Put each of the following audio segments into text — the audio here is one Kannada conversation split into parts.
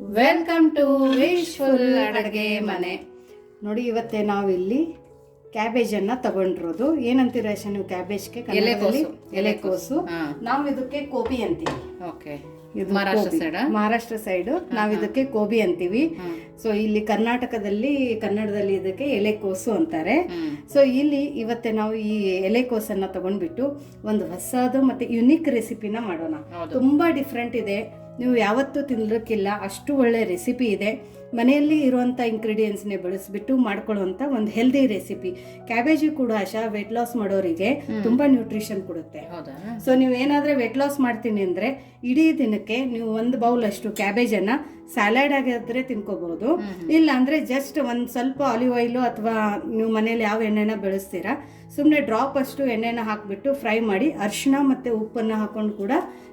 ವೆಲ್ಕಮ್ ಟು ವಿಶ್ಫುಲ್ ಅಡುಗೆ ಮನೆ. ನೋಡಿ ಇವತ್ತೇ ನಾವು ಇಲ್ಲಿ ಕ್ಯಾಬೇಜನ್ನ ತಗೊಂಡಿರೋದು. ಏನಂತೀರ ನೀವು ಕ್ಯಾಬೇಜ್ಗೆ ಕನ್ನಡದಲ್ಲಿ? ಎಲೆಕೋಸು ನಾವು ಇದಕ್ಕೆ ಕೋಬಿ ಅಂತೀವಿ. ಓಕೆ. ಇದು ಮಹಾರಾಷ್ಟ್ರ. ಸೈಡ್? ಮಹಾರಾಷ್ಟ್ರ ಸೈಡ್. ನಾವು ಇದಕ್ಕೆ ಕೋಬಿ ಅಂತೀವಿ. ಸೊ ಇಲ್ಲಿ ಕರ್ನಾಟಕದಲ್ಲಿ ಕನ್ನಡದಲ್ಲಿ ಇದಕ್ಕೆ ಎಲೆಕೋಸು ಅಂತಾರೆ. ಸೊ ಇಲ್ಲಿ ಇವತ್ತೆ ನಾವು ಈ ಎಲೆಕೋಸನ್ನ ತಗೊಂಡ್ಬಿಟ್ಟು ಒಂದು ಹೊಸದು ಮತ್ತೆ ಯುನಿಕ್ ರೆಸಿಪಿನ ಮಾಡೋಣ. ತುಂಬಾ ಡಿಫ್ರೆಂಟ್ ಇದೆ. ನೀವು ಯಾವತ್ತೂ ತಿನ್ನಲಿಕ್ಕಿಲ್ಲ ಅಷ್ಟು ಒಳ್ಳೆ ರೆಸಿಪಿ ಇದೆ. ಮನೆಯಲ್ಲಿ ಇರುವಂಥ ಇಂಗ್ರೀಡಿಯೆಂಟ್ಸ್ನೇ ಬಳಸಿಬಿಟ್ಟು ಮಾಡ್ಕೊಳ್ಳುವಂಥ ಒಂದು ಹೆಲ್ದಿ ರೆಸಿಪಿ ಕ್ಯಾಬೇಜಿ ಕೂಡ ಆಶಾ ವೆಯ್ಟ್ ಲಾಸ್ ಮಾಡೋರಿಗೆ ತುಂಬಾ ನ್ಯೂಟ್ರಿಷನ್ ಕೊಡುತ್ತೆ. ಸೊ ನೀವು ಏನಾದ್ರೆ ವೆಯ್ಟ್ ಲಾಸ್ ಮಾಡ್ತೀನಿ ಅಂದ್ರೆ ಇಡೀ ದಿನಕ್ಕೆ ನೀವು ಒಂದು ಬೌಲ್ ಅಷ್ಟು ಕ್ಯಾಬೇಜನ್ನ ಸ್ಯಾಲಡ್ ಆಗಿದ್ರೆ ತಿನ್ಕೋಬಹುದು. ಇಲ್ಲ ಅಂದ್ರೆ ಜಸ್ಟ್ ಒಂದ್ ಸ್ವಲ್ಪ ಆಲಿವ್ ಆಯಿಲು ಅಥವಾ ನೀವು ಮನೇಲಿ ಯಾವ ಎಣ್ಣೆನ ಬೆಳೆಸ್ತೀರಾ ಸುಮ್ಮನೆ ಡ್ರಾಪ್ ಅಷ್ಟು ಎಣ್ಣೆನ ಹಾಕಿಬಿಟ್ಟು ಫ್ರೈ ಮಾಡಿ ಅರಿಶಿನ ಮತ್ತು ಉಪ್ಪನ್ನು ಹಾಕೊಂಡು ಕೂಡ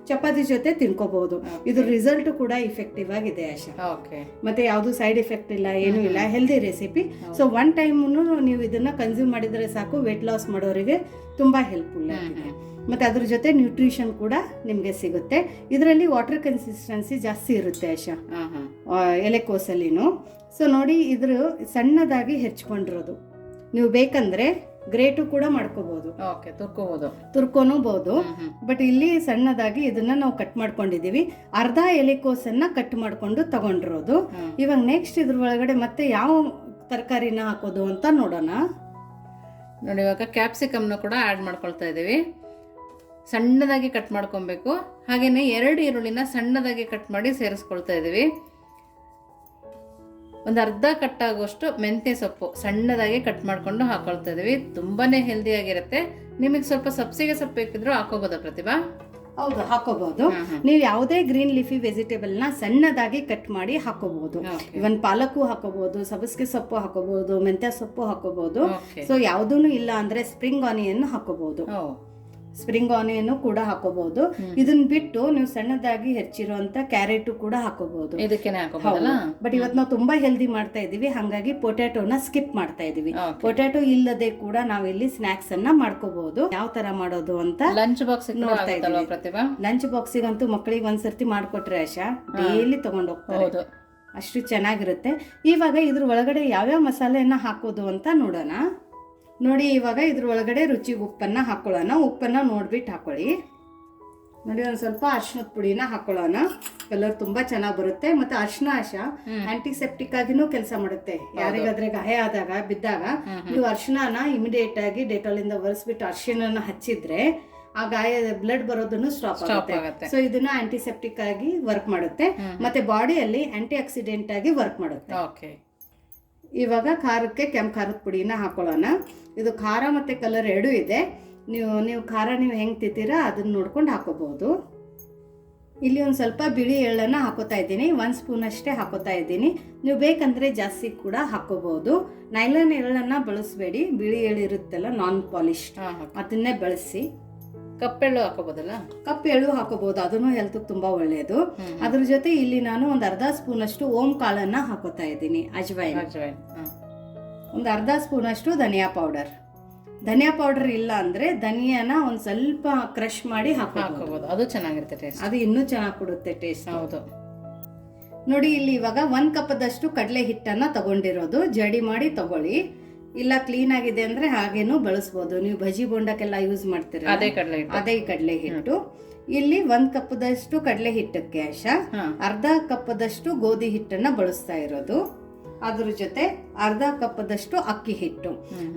ಚಪಾತಿ ಜೊತೆ ತಿನ್ಕೋಬಹುದು. ಇದ್ರ ರಿಸಲ್ಟ್ ಕೂಡ ಇಫೆಕ್ಟಿವ್ ಆಗಿದೆ ಆಶಾ. ಓಕೆ ಮತ್ತೆ ಯಾವುದು ಸೈಡ್ ಎಫೆಕ್ಟ್ ಇಲ್ಲ ಏನೂ ಇಲ್ಲ healthy recipe so one time ನೀವು ಇದನ್ನ ಕನ್ಸ್ಯೂಮ್ ಮಾಡಿದ್ರೆ ಸಾಕು ವೆಯ್ಟ್ ಲಾಸ್ ಮಾಡೋರಿಗೆ ತುಂಬಾ ಹೆಲ್ಪ್ಫುಲ್ ಆಗಿದೆ. ಮತ್ತೆ ಅದ್ರ ಜೊತೆ ನ್ಯೂಟ್ರಿಷನ್ ಕೂಡ ನಿಮಗೆ ಸಿಗುತ್ತೆ. ಇದರಲ್ಲಿ ವಾಟರ್ ಕನ್ಸಿಸ್ಟೆನ್ಸಿ ಜಾಸ್ತಿ ಇರುತ್ತೆ ಆಶಾ. ಎಲೆಕೋಸಲ್ಲಿನು. ಸೊ ನೋಡಿ ಇದ್ರ ಸಣ್ಣದಾಗಿ ಹೆಚ್ಕೊಂಡಿರೋದು. ನೀವು ಬೇಕಂದ್ರೆ ಗ್ರೇಟು ಕೂಡ ಮಾಡ್ಕೋಬಹುದು ಓಕೆ ತುರ್ಕೋಬಹುದು ಹ್ಮ್ ಬಟ್ ಇಲ್ಲಿ ಸಣ್ಣದಾಗಿ ಇದನ್ನ ನಾವು ಕಟ್ ಮಾಡ್ಕೊಂಡಿದೀವಿ ಅರ್ಧ ಎಲೆಕೋಸನ್ನ ಕಟ್ ಮಾಡ್ಕೊಂಡು ತಗೊಂಡಿರೋದು. ಇವಾಗ ನೆಕ್ಸ್ಟ್ ಇದ್ರ ಒಳಗಡೆ ಮತ್ತೆ ಯಾವ ತರಕಾರಿನ ಹಾಕೋದು ಅಂತ ನೋಡೋಣ. ನೋಡಿ ಇವಾಗ ಕ್ಯಾಪ್ಸಿಕಮ್ನ ಕೂಡ ಆ್ಯಡ್ ಮಾಡ್ಕೊಳ್ತಾ ಇದ್ದೀವಿ. ಸಣ್ಣದಾಗಿ ಕಟ್ ಮಾಡ್ಕೊಬೇಕು. ಹಾಗೆಯೇ ಎರಡು ಈರುಳ್ಳಿನ ಸಣ್ಣದಾಗಿ ಕಟ್ ಮಾಡಿ ಸೇರಿಸ್ಕೊಳ್ತಾ ಇದ್ದೀವಿ. ಒಂದು ಅರ್ಧ ಕಟ್ ಆಗುವಷ್ಟು ಮೆಂತ್ಯ ಸೊಪ್ಪು ಸಣ್ಣದಾಗಿ ಕಟ್ ಮಾಡ್ಕೊಂಡು ಹಾಕೊಳ್ತಾ ಇದ್ದೀವಿ. ತುಂಬಾನೇ ಹೆಲ್ದಿಯಾಗಿರುತ್ತೆ ನಿಮಗೆ ಸ್ವಲ್ಪ ಸಬ್ಸಿಗೆ ಸೊಪ್ಪು ಬೇಕಿದ್ರು ಹಾಕೋಬೋದಾ ಪ್ರತಿಭಾ? ಹೌದು ಹಾಕೋಬಹುದು. ನೀವು ಯಾವುದೇ ಗ್ರೀನ್ ಲಿಫಿ ವೆಜಿಟೇಬಲ್ನ ಸಣ್ಣದಾಗಿ ಕಟ್ ಮಾಡಿ ಹಾಕೋಬಹುದು. ಇವನ್ ಪಾಲಕು ಹಾಕೋಬಹುದು ಸಬಸ್ಗೆ ಸೊಪ್ಪು ಹಾಕೋಬಹುದು ಮೆಂತ್ಯ ಸೊಪ್ಪು ಹಾಕೋಬಹುದು ಸೊ ಯಾವುದೂ ಇಲ್ಲ ಅಂದ್ರೆ ಸ್ಪ್ರಿಂಗ್ ಆನಿಯನ್ ಹಾಕೋಬಹುದು ಸ್ಪ್ರಿಂಗ್ ಆನಿಯನ್ ಕೂಡ ಹಾಕೋಬಹುದು. ಇದನ್ನ ಬಿಟ್ಟು ನೀವು ಸಣ್ಣದಾಗಿ ಹೆಚ್ಚಿರುವಂತ ಕ್ಯಾರೆಟ್ ಕೂಡ ಹಾಕೋಬಹುದು. ಬಟ್ ಇವತ್ತು ನಾವು ತುಂಬಾ ಹೆಲ್ದಿ ಮಾಡ್ತಾ ಇದೀವಿ. ಹಂಗಾಗಿ ಪೊಟ್ಯಾಟೋನ ಸ್ಕಿಪ್ ಮಾಡ್ತಾ ಇದೀವಿ. ಪೊಟ್ಯಾಟೊ ಇಲ್ಲದೆ ಕೂಡ ನಾವಿಲ್ಲಿ ಸ್ನಾಕ್ಸ್ ಅನ್ನ ಮಾಡ್ಕೋಬಹುದು. ಯಾವ ತರ ಮಾಡೋದು ಅಂತ ಲಂಚ್ ಬಾಕ್ಸ್ ನೋಡ್ತಾ ಇದ್ದೀವಿ ಇದೀವಿ. ಪ್ರತಿಭಾ? ಲಂಚ್ ಬಾಕ್ಸಿಗಂತೂ ಮಕ್ಕಳಿಗೆ ಒಂದ್ಸರ್ತಿ ಮಾಡ್ಕೊಟ್ರೆ ಆಶಾ ಡೈಲಿ ತಗೊಂಡ್ ಹೋಗ್ತಾರೆ. ಅಷ್ಟು ಚೆನ್ನಾಗಿರುತ್ತೆ. ಇವಾಗ ಇದ್ರ ಒಳಗಡೆ ಯಾವ್ಯಾವ ಮಸಾಲೆಯನ್ನ ಹಾಕೋದು ಅಂತ ನೋಡೋಣ. ನೋಡಿ ಇವಾಗ ಇದ್ರ ಒಳಗಡೆ ರುಚಿ ಉಪ್ಪನ್ನ ಹಾಕೊಳ್ಳೋಣ. ಉಪ್ಪನ್ನ ನೋಡ್ಬಿಟ್ಟು ಹಾಕೊಳ್ಳಿ. ನೋಡಿ ಒಂದ್ ಸ್ವಲ್ಪ ಅರ್ಶಿನದ ಪುಡಿನ ಹಾಕೊಳ್ಳೋಣ. ಕಲರ್ ತುಂಬಾ ಚೆನ್ನಾಗಿ ಬರುತ್ತೆ. ಮತ್ತೆ ಅರ್ಶಿನ ಆಶ ಆಂಟಿಸೆಪ್ಟಿಕ್ ಆಗಿನೂ ಕೆಲಸ ಮಾಡುತ್ತೆ. ಯಾರಿಗಾದ್ರೆ ಗಾಯ ಆದಾಗ ಬಿದ್ದಾಗ ನೀವು ಅರ್ಶಿನ ಇಮಿಡಿಯೇಟ್ ಆಗಿ ಡೆಟಾಲ್ ಇಂದ ಒರೆಸ್ಬಿಟ್ಟು ಅರ್ಶಿನ ಹಚ್ಚಿದ್ರೆ ಆ ಗಾಯ ಬ್ಲಡ್ ಬರೋದನ್ನು ಸ್ಟಾಪ್ ಆಗುತ್ತೆ. ಸೊ ಇದನ್ನ ಆಂಟಿಸೆಪ್ಟಿಕ್ ಆಗಿ ವರ್ಕ್ ಮಾಡುತ್ತೆ. ಮತ್ತೆ ಬಾಡಿಯಲ್ಲಿ ಆಂಟಿ ಆಕ್ಸಿಡೆಂಟ್ ಆಗಿ ವರ್ಕ್ ಮಾಡುತ್ತೆ. ಓಕೆ ಇವಾಗ ಖಾರಕ್ಕೆ ಕೆಂಪು ಖಾರದ ಪುಡಿನ ಹಾಕೊಳ್ಳೋಣ. ಇದು ಖಾರ ಮತ್ತು ಕಲರ್ ಎರಡೂ ಇದೆ. ನೀವು ನೀವು ಖಾರ ನೀವು ಹೆಂಗೆ ತಿಂತೀರಾ ಅದನ್ನು ನೋಡ್ಕೊಂಡು ಹಾಕೋಬೋದು ಇಲ್ಲಿ ಒಂದು ಸ್ವಲ್ಪ ಬಿಳಿ ಎಳ್ಳನ್ನು ಹಾಕೋತಾ ಇದ್ದೀನಿ. ಒಂದು ಸ್ಪೂನ್ ಅಷ್ಟೇ ಹಾಕೋತಾ ಇದ್ದೀನಿ. ನೀವು ಬೇಕಂದರೆ ಜಾಸ್ತಿ ಕೂಡ ಹಾಕೋಬಹುದು. ನೈಲನ್ ಎಳ್ಳನ್ನು ಬಳಸಬೇಡಿ. ಬಿಳಿ ಎಳ್ಳು ಇರುತ್ತಲ್ಲ ನಾನ್ ಪಾಲಿಶ್ ಅದನ್ನೇ ಬಳಸಿ. ಕಪ್ಪೆಳ್ಳು ಹಾಕೋಬೋದಲ್ಲ ಕಪ್ಪು ಎಳ್ಳು ಹಾಕೋಬಹುದು. ಅದನ್ನು ಹೆಲ್ತ್ ತುಂಬಾ ಒಳ್ಳೆಯದು ಅದ್ರ ಜೊತೆ ಇಲ್ಲಿ ನಾನು ಒಂದು ಅರ್ಧ ಸ್ಪೂನ್ ಅಷ್ಟು ಓಂ ಕಾಳನ್ನ ಹಾಕೋತಾ ಇದ್ದೀನಿ ಅಜ್ವೈನ್. ಅಜ್ವೈನ್ ಒಂದು ಅರ್ಧ ಸ್ಪೂನ್ ಅಷ್ಟು ಧನಿಯಾ ಪೌಡರ್ ಧನಿಯಾ ಪೌಡರ್ ಇಲ್ಲ ಅಂದ್ರೆ ಧನಿಯಾನ ಒಂದ್ ಸ್ವಲ್ಪ ಕ್ರಶ್ ಮಾಡಿ ಹಾಕೋಬಹುದು. ಹಾಕೋಬಹುದು. ಅದು ಚೆನ್ನಾಗಿರುತ್ತೆ ಟೇಸ್ಟ್ ಅದು ಇನ್ನೂ ಚೆನ್ನಾಗಿ ಕೊಡುತ್ತೆ ಟೇಸ್ಟ್ ಹೌದು. ನೋಡಿ ಇಲ್ಲಿ ಇವಾಗ ಒಂದ್ ಕಪ್ಪದಷ್ಟು ಕಡಲೆ ಹಿಟ್ಟನ್ನ ತಗೊಂಡಿರೋದು. ಜಡಿ ಮಾಡಿ ತಗೊಳ್ಳಿ. ಇಲ್ಲ ಕ್ಲೀನ್ ಆಗಿದೆ ಅಂದ್ರೆ ಹಾಗೇನು ಬಳಸ್ಬೋದು. ನೀವು ಬಜಿ ಬೋಂಡಕ್ಕೆಲ್ಲ ಯೂಸ್ ಮಾಡ್ತೀರ ಅದೇ ಕಡಲೆ ಹಿಟ್ಟು. ಅದೇ ಕಡಲೆ ಹಿಟ್ಟು. ಇಲ್ಲಿ ಒಂದ್ ಕಪ್ಪದಷ್ಟು ಕಡಲೆ ಹಿಟ್ಟಕ್ಕೆ ಆಶಾ ಅರ್ಧ ಕಪ್ಪದಷ್ಟು ಗೋಧಿ ಹಿಟ್ಟನ್ನ ಬಳಸ್ತಾ ಇರೋದು. ಅದ್ರ ಜೊತೆ ಅರ್ಧ ಕಪ್ಪದಷ್ಟು ಅಕ್ಕಿ ಹಿಟ್ಟು.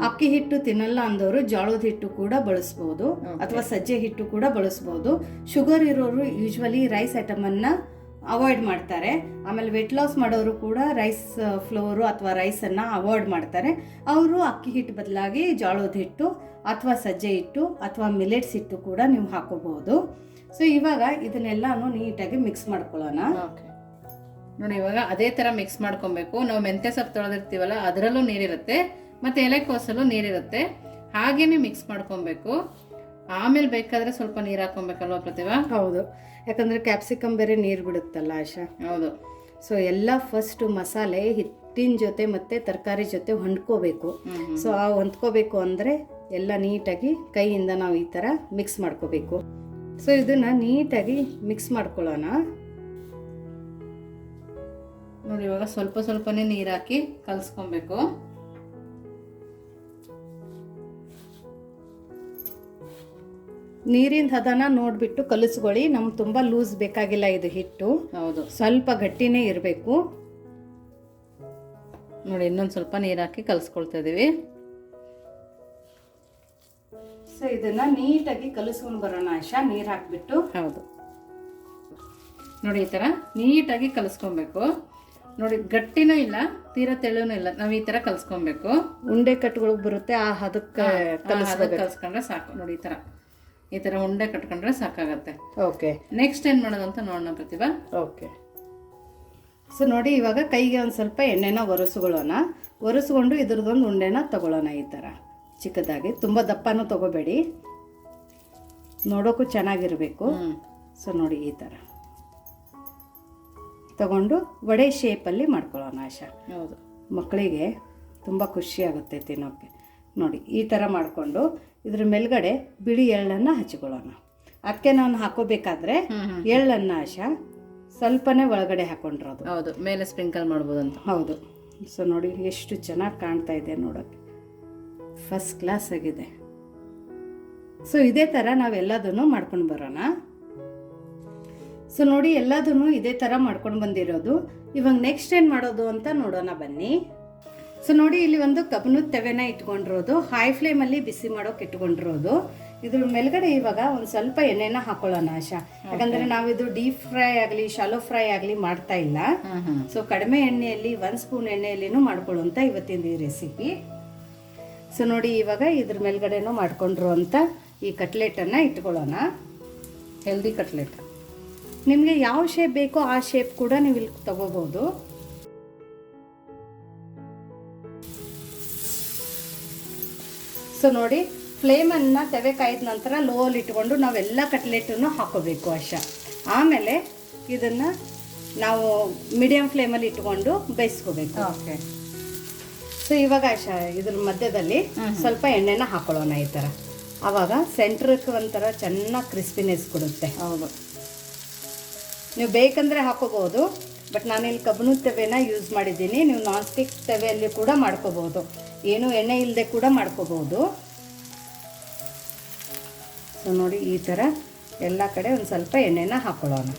ಅಕ್ಕಿ ಹಿಟ್ಟು ತಿನ್ನಲ್ಲ ಅಂದವರು ಜೋಳದ ಹಿಟ್ಟು ಕೂಡ ಬಳಸ್ಬೋದು. ಅಥವಾ ಸಜ್ಜೆ ಹಿಟ್ಟು ಕೂಡ ಬಳಸ್ಬೋದು. ಶುಗರ್ ಇರೋರು ಯೂಶ್ವಲಿ ರೈಸ್ ಐಟಮ್ ಅನ್ನ ಅವಾಯ್ಡ್ ಮಾಡ್ತಾರೆ. ಆಮೇಲೆ ವೆಟ್ ಲಾಸ್ ಮಾಡೋರು ಕೂಡ ರೈಸ್ ಫ್ಲೋರು ಅಥವಾ ರೈಸನ್ನು ಅವಾಯ್ಡ್ ಮಾಡ್ತಾರೆ. ಅವರು ಅಕ್ಕಿ ಹಿಟ್ಟು ಬದಲಾಗಿ ಜೋಳದ ಹಿಟ್ಟು ಅಥವಾ ಸಜ್ಜೆ ಹಿಟ್ಟು ಅಥವಾ ಮಿಲೆಟ್ಸ್ ಹಿಟ್ಟು ಕೂಡ ನೀವು ಹಾಕೋಬಹುದು. ಸೊ ಇವಾಗ ಇದನ್ನೆಲ್ಲಾನು ನೀಟಾಗಿ ಮಿಕ್ಸ್ ಮಾಡ್ಕೊಳ್ಳೋಣ. ನೋಡಿ, ಇವಾಗ ಅದೇ ತರ ಮಿಕ್ಸ್ ಮಾಡ್ಕೊಬೇಕು. ನಾವು ಮೆಂತ್ಯ ಸೊಪ್ಪು ತೊಳೆದಿರ್ತೀವಲ್ಲ, ಅದರಲ್ಲೂ ನೀರಿರುತ್ತೆ. ಮತ್ತೆ ಎಲೆಕೋಸಲ್ಲೂ ನೀರಿರುತ್ತೆ. ಹಾಗೇನೆ ಮಿಕ್ಸ್ ಮಾಡ್ಕೊಬೇಕು. ಆಮೇಲೆ ಬೇಕಾದ್ರೆ ಸ್ವಲ್ಪ ನೀರು ಹಾಕೊಬೇಕಲ್ವ ಪ್ರತಿಭಾ? ಹೌದು. ಯಾಕಂದ್ರೆ ಕ್ಯಾಪ್ಸಿಕಮ್ ಬೇರೆ ನೀರು ಬಿಡುತ್ತಲ್ಲ ಆಶಾ. ಹೌದು. ಸೊ ಎಲ್ಲ ಫಸ್ಟ್ ಮಸಾಲೆ ಹಿಟ್ಟಿನ ಜೊತೆ ಮತ್ತೆ ತರಕಾರಿ ಜೊತೆ ಹೊಂದ್ಕೋಬೇಕು. ಸೊ ಆ ಹೊಂದ್ಕೋಬೇಕು ಅಂದರೆ ಎಲ್ಲ ನೀಟಾಗಿ ಕೈಯಿಂದ ನಾವು ಈ ಥರ ಮಿಕ್ಸ್ ಮಾಡ್ಕೋಬೇಕು. ಸೊ ಇದನ್ನ ನೀಟಾಗಿ ಮಿಕ್ಸ್ ಮಾಡ್ಕೊಳ್ಳೋಣ. ನೋಡಿ ಇವಾಗ ಸ್ವಲ್ಪ ಸ್ವಲ್ಪನೇ ನೀರು ಹಾಕಿ ಕಲಿಸ್ಕೊಬೇಕು. ನೀರಿನ ಹದನ ನೋಡಿಬಿಟ್ಟು ಕಲಿಸ್ಕೊಳ್ಳಿ. ನಮ್ಗೆ ತುಂಬ ಲೂಸ್ ಬೇಕಾಗಿಲ್ಲ ಇದು ಹಿಟ್ಟು. ಹೌದು. ಸ್ವಲ್ಪ ಗಟ್ಟಿನೇ ಇರಬೇಕು. ನೋಡಿ ಇನ್ನೊಂದು ಸ್ವಲ್ಪ ನೀರು ಹಾಕಿ ಕಲಿಸ್ಕೊಳ್ತಾ ಇದೀವಿ. ಸೊ ಇದನ್ನ ನೀಟಾಗಿ ಕಲಿಸ್ಕೊಂಡು ಬರೋಣ ಆಶಾ ನೀರು ಹಾಕ್ಬಿಟ್ಟು. ಹೌದು. ನೋಡಿ ಈ ಥರ ನೀಟಾಗಿ ಕಲಿಸ್ಕೊಬೇಕು. ನೋಡಿ ಗಟ್ಟಿನೂ ಇಲ್ಲ ತೀರ ತೆಳುನೂ ಇಲ್ಲ. ನಾವು ಈ ಥರ ಕಲಿಸ್ಕೊಬೇಕು. ಉಂಡೆ ಕಟ್ಗಳಿಗೆ ಬರುತ್ತೆ ಆ ಹದಕ್ಕೆ ಕಲಿಸ್ಕೊಂಡ್ರೆ ಸಾಕು. ನೋಡಿ ಈ ಥರ ಈ ಥರ ಉಂಡೆ ಕಟ್ಕೊಂಡ್ರೆ ಸಾಕಾಗತ್ತೆ. ಓಕೆ ನೆಕ್ಸ್ಟ್ ಏನು ಮಾಡೋದು ಅಂತ ನೋಡೋಣ ಪ್ರತಿಭಾ. ಓಕೆ ಸೊ ನೋಡಿ ಇವಾಗ ಕೈಗೆ ಒಂದು ಸ್ವಲ್ಪ ಎಣ್ಣೆನ ಒರೆಸ್ಕೊಳ್ಳೋಣ. ಒರೆಸ್ಕೊಂಡು ಇದ್ರದ್ದೊಂದು ಉಂಡೆನ ತಗೊಳ್ಳೋಣ ಈ ಥರ ಚಿಕ್ಕದಾಗಿ. ತುಂಬ ದಪ್ಪನೂ ತಗೋಬೇಡಿ. ನೋಡೋಕ್ಕೂ ಚೆನ್ನಾಗಿರಬೇಕು. ಸೊ ನೋಡಿ ಈ ಥರ ತಗೊಂಡು ವಡೆ ಶೇಪಲ್ಲಿ ಮಾಡ್ಕೊಳ್ಳೋಣ ಆಶಾ. ಹೌದು. ಮಕ್ಕಳಿಗೆ ತುಂಬ ಖುಷಿ ಆಗುತ್ತೆ ತಿನ್ನೋಕ್ಕೆ. ನೋಡಿ ಈ ಥರ ಮಾಡಿಕೊಂಡು ಇದ್ರ ಮೇಲ್ಗಡೆ ಬಿಳಿ ಎಳ್ಳನ್ನು ಹಚ್ಕೊಳ್ಳೋಣ. ಅದಕ್ಕೆ ನಾನು ಹಾಕೋಬೇಕಾದ್ರೆ ಎಳ್ಳನ್ನ ಆಶ ಸ್ವಲ್ಪನೇ ಒಳಗಡೆ ಹಾಕೊಂಡಿರೋದು. ಹೌದು ಮೇಲೆ ಸ್ಪ್ರಿಂಕಲ್ ಮಾಡ್ಬೋದು ಅಂತ ಹೌದು. ಸೊ ನೋಡಿ ಎಷ್ಟು ಚೆನ್ನಾಗಿ ಕಾಣ್ತಾ ಇದೆ ನೋಡೋಕ್ಕೆ ಫಸ್ಟ್ ಕ್ಲಾಸ್ ಆಗಿದೆ. ಸೊ ಇದೇ ಥರ ನಾವೆಲ್ಲದನ್ನು ಮಾಡ್ಕೊಂಡು ಬರೋಣ. ಸೊ ನೋಡಿ ಎಲ್ಲದನ್ನು ಇದೇ ಥರ ಮಾಡ್ಕೊಂಡು ಬಂದಿರೋದು. ಇವಾಗ ನೆಕ್ಸ್ಟ್ ಏನು ಮಾಡೋದು ಅಂತ ನೋಡೋಣ ಬನ್ನಿ. ಸೊ ನೋಡಿ ಇಲ್ಲಿ ಒಂದು ಕಬ್ಬನದ ತೆವೆನ ಇಟ್ಕೊಂಡಿರೋದು. ಹೈ ಫ್ಲೇಮಲ್ಲಿ ಬಿಸಿ ಮಾಡೋಕೆ ಇಟ್ಕೊಂಡಿರೋದು. ಇದ್ರ ಮೇಲ್ಗಡೆ ಇವಾಗ ಒಂದು ಸ್ವಲ್ಪ ಎಣ್ಣೆನ ಹಾಕೊಳ್ಳೋಣ ಆಶಾ. ಯಾಕಂದ್ರೆ ನಾವಿದು ಡೀಪ್ ಫ್ರೈ ಆಗಲಿ ಶಾಲೋ ಫ್ರೈ ಆಗಲಿ ಮಾಡ್ತಾ ಇಲ್ಲ. ಸೊ ಕಡಿಮೆ ಎಣ್ಣೆಯಲ್ಲಿ ಒಂದು ಸ್ಪೂನ್ ಎಣ್ಣೆಯಲ್ಲಿನೂ ಮಾಡ್ಕೊಳ್ಳುವಂಥ ಇವತ್ತಿನ ಈ ರೆಸಿಪಿ ಸೊ ನೋಡಿ ಇವಾಗ ಇದ್ರ ಮೇಲ್ಗಡೆನೂ ಮಾಡ್ಕೊಂಡ್ರು ಅಂತ ಈ ಕಟ್ಲೆಟನ್ನು ಇಟ್ಕೊಳ್ಳೋಣ. ಹೆಲ್ದಿ ಕಟ್ಲೆಟ್ ನಿಮಗೆ ಯಾವ ಶೇಪ್ ಬೇಕೋ ಆ ಶೇಪ್ ಕೂಡ ನೀವು ಇಲ್ಲಿ ತಗೋಬೋದು. ಸೊ ನೋಡಿ ಫ್ಲೇಮನ್ನು ತೆವೆ ಕಾಯ್ದ ನಂತರ ಲೋಲಿ ಇಟ್ಕೊಂಡು ನಾವೆಲ್ಲ ಕಟ್ಲೆಟನ್ನು ಹಾಕೋಬೇಕು ಅಶ. ಆಮೇಲೆ ಇದನ್ನು ನಾವು ಮೀಡಿಯಂ ಫ್ಲೇಮಲ್ಲಿ ಇಟ್ಕೊಂಡು ಬೇಯಿಸ್ಕೋಬೇಕು. ಓಕೆ ಸೊ ಇವಾಗ ಶ ಇದ್ರ ಮಧ್ಯದಲ್ಲಿ ಸ್ವಲ್ಪ ಎಣ್ಣೆನ ಹಾಕೊಳ್ಳೋಣ ಈ ಥರ ಆವಾಗ ಸೆಂಟ್ರಕ್ಕೆ ಒಂಥರ ಚೆನ್ನಾಗಿ ಕ್ರಿಸ್ಪಿನೆಸ್ ಕೊಡುತ್ತೆ. ಹೌದು. ನೀವು ಬೇಕಂದರೆ ಹಾಕೋಬಹುದು. ಬಟ್ ನಾನಿಲ್ಲಿ ಕಬ್ಬಣದ ತವೆನ ಯೂಸ್ ಮಾಡಿದ್ದೀನಿ. ನೀವು ನಾನ್ ಸ್ಟಿಕ್ ತವೆಯಲ್ಲಿ ಕೂಡ ಮಾಡ್ಕೋಬಹುದು. ಏನು ಎಣ್ಣೆ ಇಲ್ಲದೆ ಕೂಡ ಮಾಡ್ಕೋಬಹುದು. ಸೊ ನೋಡಿ ಈ ಥರ ಎಲ್ಲ ಕಡೆ ಒಂದು ಸ್ವಲ್ಪ ಎಣ್ಣೆನ ಹಾಕೊಳ್ಳೋಣ.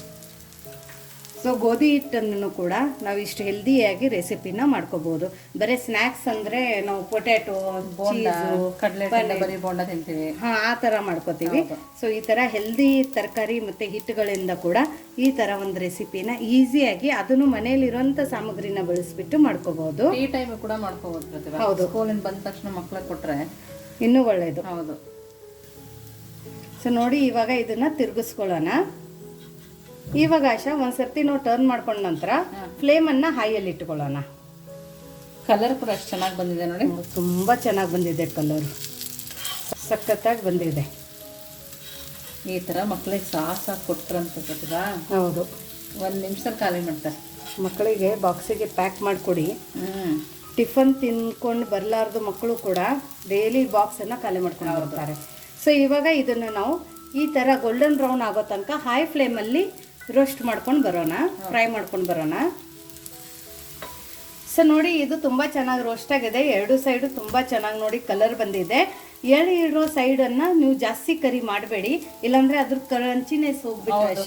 ಸೊ ಗೋಧಿ ಹಿಟ್ಟನ್ನು ಕೂಡ ನಾವು ಇಷ್ಟು ಹೆಲ್ದಿಯಾಗಿ ರೆಸಿಪಿನ ಮಾಡ್ಕೋಬಹುದು ಬರೀ ಸ್ನ್ಯಾಕ್ಸ್ ಅಂದ್ರೆ ನಾವು ಪೊಟ್ಯಾಟೊ ಬೋಂಡ ತಿಂತೀವಿ. ಹಾ ಆ ತರ ಮಾಡ್ಕೋತೀವಿ. ಸೊ ಈ ತರ ಹೆಲ್ದಿ ತರಕಾರಿ ಮತ್ತೆ ಹಿಟ್ಟುಗಳಿಂದ ಕೂಡ ಈ ತರ ಒಂದು ರೆಸಿಪಿನ ಈಸಿಯಾಗಿ ಅದನ್ನು ಮನೆಯಲ್ಲಿರುವಂಥ ಸಾಮಗ್ರಿನ ಬಳಸ್ಬಿಟ್ಟು ಮಾಡ್ಕೋಬಹುದು ಈ ಟೈಮ್ ಕೂಡ ಮಾಡ್ಕೋಬೋದು ಹೌದು. ಸ್ಕೂಲಿಂದ ಬಂದ ತಕ್ಷಣ ಮಕ್ಳಿಗೆ ಕೊಟ್ರೆ ಇನ್ನೂ ಒಳ್ಳೇದು. ಹೌದು. ಸೊ ನೋಡಿ ಇವಾಗ ಇದನ್ನ ತಿರುಗಿಸ್ಕೊಳ್ಳೋಣ. ಇವಾಗ ಆಶಾ ಒಂದ್ಸರ್ತಿ ನಾವು ಟರ್ನ್ ಮಾಡ್ಕೊಂಡ ನಂತರ ಫ್ಲೇಮನ್ನು ಹೈಯಲ್ಲಿ ಇಟ್ಕೊಳ್ಳೋಣ. ಕಲರ್ ಕೂಡ ಅಷ್ಟು ಚೆನ್ನಾಗಿ ಬಂದಿದೆ ನೋಡಿ. ತುಂಬ ಚೆನ್ನಾಗಿ ಬಂದಿದೆ ಕಲರು ಸಖತ್ತಾಗಿ ಬಂದಿದೆ. ಈ ಥರ ಮಕ್ಳಿಗೆ ಸಾಸ್ ಕೊಟ್ರಂತ ಗೊತ್ತದಾ? ಹೌದು. ಒಂದು ನಿಮಿಷ ಖಾಲಿ ಮಾಡ್ತಾರೆ ಮಕ್ಕಳಿಗೆ ಬಾಕ್ಸಿಗೆ ಪ್ಯಾಕ್ ಮಾಡಿಕೊಡಿ. ಟಿಫನ್ ತಿನ್ಕೊಂಡು ಬರಲಾರ್ದು ಮಕ್ಕಳು ಕೂಡ ಡೈಲಿ ಬಾಕ್ಸನ್ನು ಖಾಲಿ ಮಾಡ್ಕೊಂಡು ಬರ್ತಾರೆ. ಸೊ ಇವಾಗ ಇದನ್ನು ನಾವು ಈ ಥರ ಗೋಲ್ಡನ್ ಬ್ರೌನ್ ಆಗೋ ತನಕ ಹೈ ಫ್ಲೇಮಲ್ಲಿ ರೋಸ್ಟ್ ಮಾಡ್ಕೊಂಡು ಬರೋಣ ಫ್ರೈ ಮಾಡ್ಕೊಂಡು ಬರೋಣ. ಸೊ ನೋಡಿ ಇದು ತುಂಬ ಚೆನ್ನಾಗಿ ರೋಸ್ಟ್ ಆಗಿದೆ. ಎರಡು ಸೈಡು ತುಂಬ ಚೆನ್ನಾಗಿ ನೋಡಿ ಕಲರ್ ಬಂದಿದೆ. ಎಳೆ ಇರೋ ಸೈಡನ್ನು ನೀವು ಜಾಸ್ತಿ ಕರಿ ಮಾಡಬೇಡಿ. ಇಲ್ಲಾಂದ್ರೆ ಅದ್ರ ಕ್ರಂಚಿನೆಸ್ ಹೋಗ್ಬಿಟ್ಟು.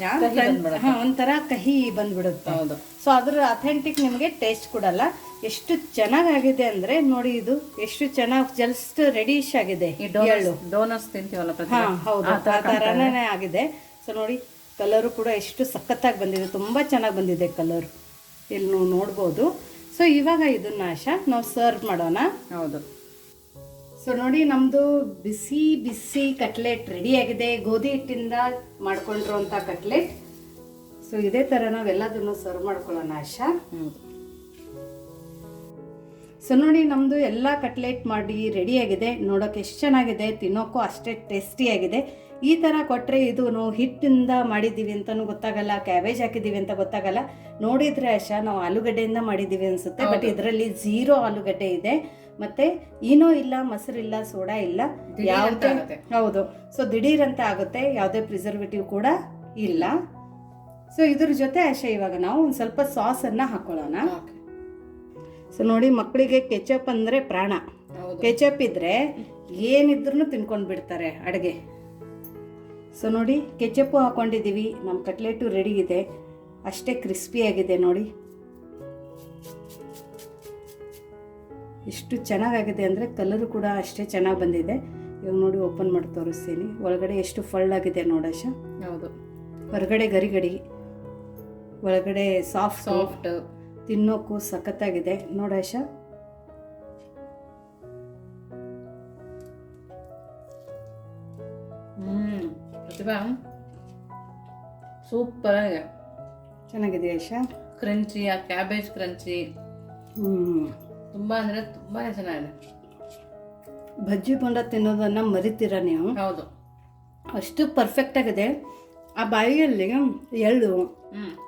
ಹಾ, ಒಂಥರ ಕಹಿ ಬಂದ್ಬಿಡುತ್ತೆ. ಹೌದು. ಸೊ ಅದ್ರ ಅಥೆಂಟಿಕ್ ನಿಮಗೆ ಟೇಸ್ಟ್ ಕೊಡಲ್ಲ. ಎಷ್ಟು ಚೆನ್ನಾಗಾಗಿದೆ ಅಂದ್ರೆ ನೋಡಿ ಇದು ಎಷ್ಟು ಚೆನ್ನಾಗಿ ಜಸ್ಟ್ ರೆಡಿಶ್ ಆಗಿದೆ. ಡೋನರ್ಸ್ ಡೋನರ್ಸ್ ತಿಂತೀವಲ್ಲ ಹಾ ಹೌದು. ಆ ಥರನೇ ಆಗಿದೆ. ಸೊ ನೋಡಿ ಕಲರು ಕೂಡ ಎಷ್ಟು ಸಖತ್ತಾಗಿ ಬಂದಿದೆ ತುಂಬ ಚೆನ್ನಾಗಿ ಬಂದಿದೆ ಕಲರ್ ಇಲ್ಲಿ ನೀವು ನೋಡ್ಬೋದು. ಸೊ ಇವಾಗ ಇದನ್ನ ಆಶಾ ನಾವು ಸರ್ವ್ ಮಾಡೋಣ. ಹೌದು. ಸೊ ನೋಡಿ ನಮ್ಮದು ಬಿಸಿ ಬಿಸಿ ಕಟ್ಲೆಟ್ ರೆಡಿ ಆಗಿದೆ. ಗೋಧಿ ಹಿಟ್ಟಿಂದ ಮಾಡ್ಕೊಂಡಿರುವಂಥ ಕಟ್ಲೆಟ್ ಸೊ ಇದೇ ಥರ ನಾವೆಲ್ಲದನ್ನು ಸರ್ವ್ ಮಾಡ್ಕೊಳ್ಳೋಣ ಆಶಾ. ಹೌದು ಸೊ ನೋಡಿ ನಮ್ಮದು ಎಲ್ಲ ಕಟ್ಲೆಟ್ ಮಾಡಿ ರೆಡಿಯಾಗಿದೆ ನೋಡೋಕೆ ಎಷ್ಟು ಚೆನ್ನಾಗಿದೆ ತಿನ್ನೋಕ್ಕೂ ಅಷ್ಟೇ ಟೇಸ್ಟಿಯಾಗಿದೆ ಈ ಥರ ಕೊಟ್ಟರೆ ಇದು ನಾವು ಹಿಟ್ಟಿಂದ ಮಾಡಿದ್ದೀವಿ ಅಂತಲೂ ಗೊತ್ತಾಗಲ್ಲ ಕ್ಯಾಬೇಜ್ ಹಾಕಿದ್ದೀವಿ ಅಂತ ಗೊತ್ತಾಗಲ್ಲ. ನೋಡಿದರೆ ಆಶಾ ನಾವು ಆಲೂಗಡ್ಡೆಯಿಂದ ಮಾಡಿದ್ದೀವಿ ಅನಿಸುತ್ತೆ ಬಟ್ ಇದರಲ್ಲಿ ಝೀರೋ ಆಲೂಗಡ್ಡೆ ಇದೆ. ಮತ್ತೆ ಏನೋ ಇಲ್ಲ ಮೊಸರಿಲ್ಲ ಸೋಡಾ ಇಲ್ಲ ಯಾವುದೇ ಹೌದು. ಸೊ ದಿಢೀರ್ ಅಂತ ಆಗುತ್ತೆ ಯಾವುದೇ ಪ್ರಿಸರ್ವೇಟಿವ್ ಕೂಡ ಇಲ್ಲ. ಸೊ ಇದ್ರ ಜೊತೆ ಅಷ್ಟೇ ಇವಾಗ ನಾವು ಒಂದು ಸ್ವಲ್ಪ ಸಾಸನ್ನು ಹಾಕೊಳ್ಳೋಣ. ಸೊ ನೋಡಿ ಮಕ್ಕಳಿಗೆ ಕೆಚಪ್ ಅಂದರೆ ಪ್ರಾಣ. ಕೆಚಪ್ ಇದ್ರೆ ಏನಿದ್ರು ತಿನ್ಕೊಂಡು ಬಿಡ್ತಾರೆ ಅಡುಗೆ. ಸೊ ನೋಡಿ ಕೆಚಪ್ಪು ಹಾಕೊಂಡಿದ್ದೀವಿ. ನಮ್ಮ ಕಟ್ಲೆಟು ರೆಡಿ ಇದೆ. ಅಷ್ಟೇ ಕ್ರಿಸ್ಪಿಯಾಗಿದೆ ನೋಡಿ. ಎಷ್ಟು ಚೆನ್ನಾಗಾಗಿದೆ ಅಂದರೆ ಕಲರು ಕೂಡ ಅಷ್ಟೇ ಚೆನ್ನಾಗಿ ಬಂದಿದೆ. ಇವಾಗ ನೋಡಿ ಓಪನ್ ಮಾಡಿ ತೋರಿಸ್ತೀನಿ. ಒಳಗಡೆ ಎಷ್ಟು ಫಳ್ಳಾಗಿದೆ ನೋಡಶ ಹೌದು. ಹೊರಗಡೆ ಗರಿಗಡಿ ಒಳಗಡೆ ಸಾಫ್ಟ್ ಸಾಫ್ಟ್ ತಿನ್ನೋಕ್ಕೂ ಸಖತ್ತಾಗಿದೆ. ನೋಡಶ ಪ್ರತಿಭಾ ಸೂಪರ್ ಆಗಿದೆ. ಚೆನ್ನಾಗಿದೆ ಯಶ? ಕ್ರಂಚಿ ಆ ಕ್ಯಾಬೇಜ್ ಕ್ರಂಚಿ ಹ್ಞೂ ತುಂಬಾ ಅಂದ್ರೆ ತುಂಬಾನೇ ಚೆನ್ನಾಗಿದೆ. ಬಜ್ಜಿ ಬೋಂಡ ತಿನ್ನೋದನ್ನ ಮರಿತೀರ ನೀವು? ಹೌದು. ಅಷ್ಟು ಪರ್ಫೆಕ್ಟ್ ಆಗಿದೆ. ಆ ಬಾಯಿಯಲ್ಲಿ ಎಳ್ಳು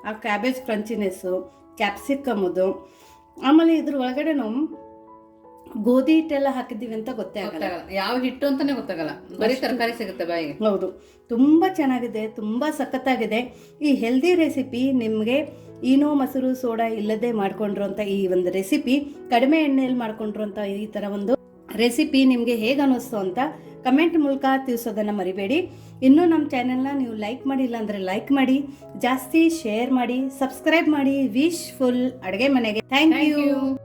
ಆ ಕ್ಯಾಬೇಜ್ ಕ್ರಂಚಿನೆಸ್ಸು ಕ್ಯಾಪ್ಸಿಕಮ್ಮದು ಆಮೇಲೆ ಇದ್ರ ಒಳಗಡೆ ನಾವು ಗೋಧಿ ಹಿಟ್ಟೆಲ್ಲ ಹಾಕಿದ್ದೀವಿ ಅಂತ ಗೊತ್ತೇ ಆಗಲ್ಲ. ಗೊತ್ತಾಗಲ್ಲ. ಯಾವ ಹಿಟ್ಟು ಅಂತಾನೆ ಗೊತ್ತಾಗಲ್ಲ. ಬರೀ ತರಕಾರಿ ಸಿಗುತ್ತೆ ಬಾಯಿಗೆ. ಹೌದು. ತುಂಬ ಚೆನ್ನಾಗಿದೆ ತುಂಬ ಸಖತ್ತಾಗಿದೆ. ಈ ಹೆಲ್ದಿ ರೆಸಿಪಿ ನಿಮಗೆ ಈನೋ ಮೊಸರು ಸೋಡಾ ಇಲ್ಲದೆ ಅಂತ ಈ ಒಂದು ರೆಸಿಪಿ ಕಡಿಮೆ ಎಣ್ಣೆಯಲ್ಲಿ ಅಂತ ಈ ಥರ ಒಂದು ರೆಸಿಪಿ ನಿಮಗೆ ಹೇಗೆ ಅನ್ನಿಸ್ತು ಅಂತ ಕಮೆಂಟ್ ಮೂಲಕ ತಿಳಿಸೋದನ್ನು ಮರಿಬೇಡಿ. ಇನ್ನೂ ನಮ್ಮ ಚಾನೆಲ್ನ ನೀವು ಲೈಕ್ ಮಾಡಿಲ್ಲ ಅಂದರೆ ಲೈಕ್ ಮಾಡಿ ಜಾಸ್ತಿ ಶೇರ್ ಮಾಡಿ ಸಬ್ಸ್ಕ್ರೈಬ್ ಮಾಡಿ. ವಿಶ್ ಫುಲ್ ಅಡುಗೆ ಮನೆಗೆ. Thank you